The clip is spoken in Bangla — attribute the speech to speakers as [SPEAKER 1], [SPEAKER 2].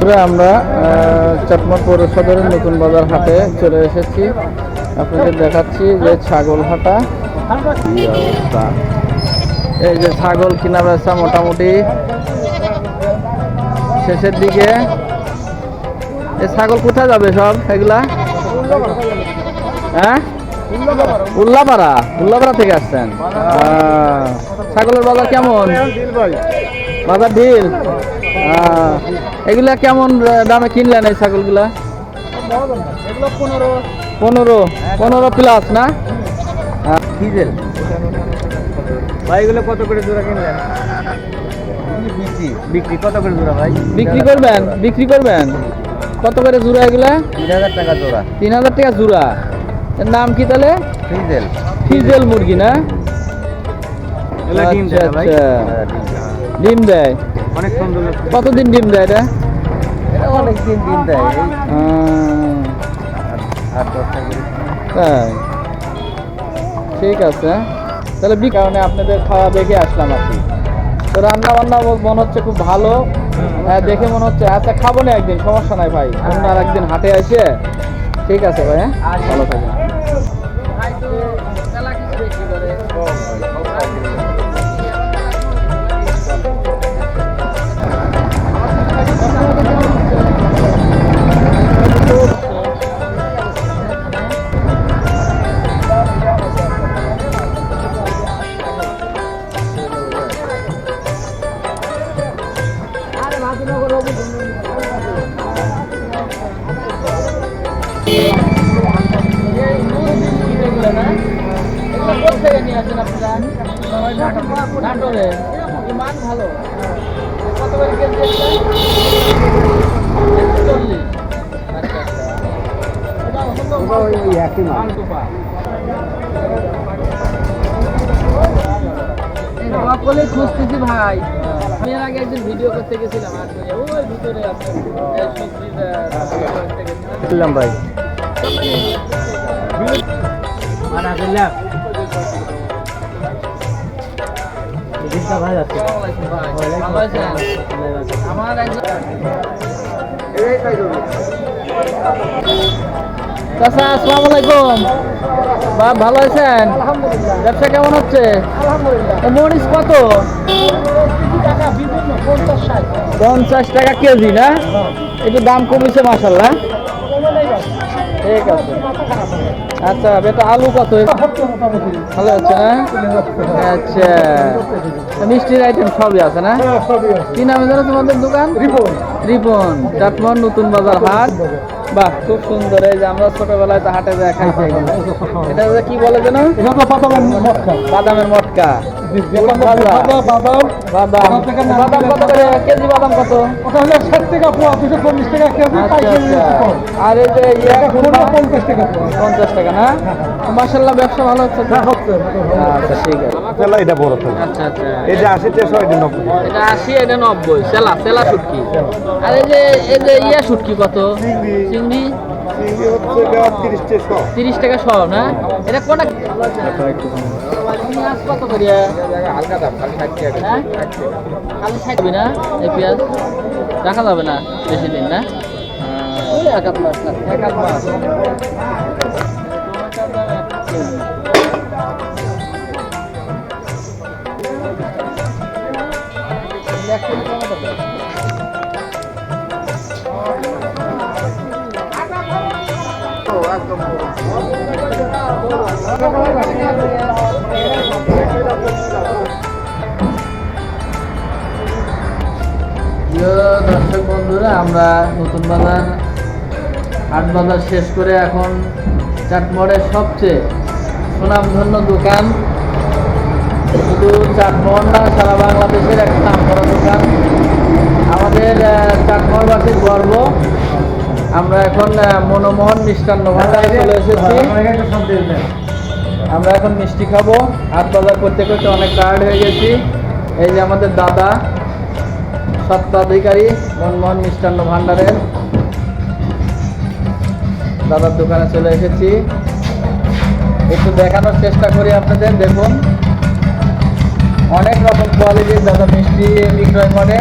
[SPEAKER 1] বন্ধুরা আমরা চাটমার পৌর সদরের নতুন বাজার হাটে চলে এসেছি। আপনাদের দেখাচ্ছি যে ছাগল হাটা। এই যে ছাগল কিনা বেচা মোটামুটি। শেষের দিকে, এই ছাগল কোথায় যাবে সব এগুলা? হ্যাঁ? উল্লাপাড়া। উল্লাপাড়া থেকে আসছেন। ছাগলের বাজার কেমন? বাজার ঢিল এগুলা কেমন দামে কিনলেন এই ছাগলগুলা? পনেরো। পনেরো প্লাস না?
[SPEAKER 2] ডিজেল ভাই এগুলো কত করে জোড়া কিনলেন? বিক্রি। বিক্রি কত করে জোড়া ভাই?
[SPEAKER 1] বিক্রি করবেন? বিক্রি করবেন? কত করে জুড়া এগুলা?
[SPEAKER 2] তিন হাজার টাকা জোড়া।
[SPEAKER 1] তিন হাজার টাকা জুড়া। এর নাম কি তাহলে? ফিজেল মুরগি না? আচ্ছা,
[SPEAKER 2] দেয়
[SPEAKER 1] আচ্ছা।
[SPEAKER 2] ডিম দেয়। অনেক সুন্দর
[SPEAKER 1] কতদিন ডিম দেয় এটা?
[SPEAKER 2] অনেক দিন ডিম দেয়
[SPEAKER 1] তাই? ঠিক আছে। তাহলে বি কারণে আপনাদের খাওয়া দেখে আসলাম আর কি। তো রান্না বান্না মনে হচ্ছে খুব ভালো। হ্যাঁ, দেখে মনে হচ্ছে। আচ্ছা খাব না একদিন সমস্যা নাই ভাই। অন্য আর একদিন হাটে আসে। ঠিক আছে ভাই হ্যাঁ? ভালো থাকবেন।
[SPEAKER 2] একই মাল
[SPEAKER 1] সকলে খুঁজতেছি ভাই। আমি এর আগে একদিন ভিডিও করতে গেছিলাম
[SPEAKER 2] ভাই
[SPEAKER 1] আসসালামু আলাইকুম। ভালো আছেন? ব্যবসা কেমন হচ্ছে? মরিচ কত? পঞ্চাশ টাকা কেজি, না? একটু দাম কমেছে মাসাল্লাহ ঠিক আছে। আচ্ছা বেটা আলু কত ভালো আছে না আচ্ছা মিষ্টির আইটেম সবই আছে না কি নামে জানো তোমাদের দোকান রিপন রিপন চাটমোহর নতুন বাজার হাট বাহ খুব সুন্দর এই যে আমরা ছোটবেলায় তো হাটে যায় খাইছি এটা কি বলে যেন বাদামের বাদাম কত ইয়ে শুটকি কত চিংড়ি
[SPEAKER 2] তিরিশ
[SPEAKER 1] টাকা শ না এটা পেঁয়াজ কত করিয়া
[SPEAKER 2] হালকা দাম খালি ষাট
[SPEAKER 1] না এই পেঁয়াজ রাখা যাবে না বেশি দিন না এক আধ মাস এক আধ মাস এক প্রিয় দর্শক বন্ধুরা আমরা নতুন বাজার হাট বাজার শেষ করে এখন চাটমোড়ের সবচেয়ে সুনামধন্য দোকান। শুধু চাটমোহর না সারা বাংলাদেশের একটা নাম করা দোকান। আমাদের আহ, চাটমোহরবাসীর গর্ব। আমরা এখন মনোমোহন মিষ্টান্ন ভান্ডারে চলে এসেছি। আমরা এখন মিষ্টি খাব। হাট বাজার করতে করতে অনেক টায়ার্ড হয়ে গেছি। এই যে আমাদের দাদা সত্ত্বাধিকারী মনমোহন মিষ্টান্ন ভাণ্ডারের। দাদার দোকানে চলে এসেছি। একটু দেখানোর চেষ্টা করি আপনাদের, দেখুন। অনেক রকম কোয়ালিটির দাদা মিষ্টি বিক্রয় করে।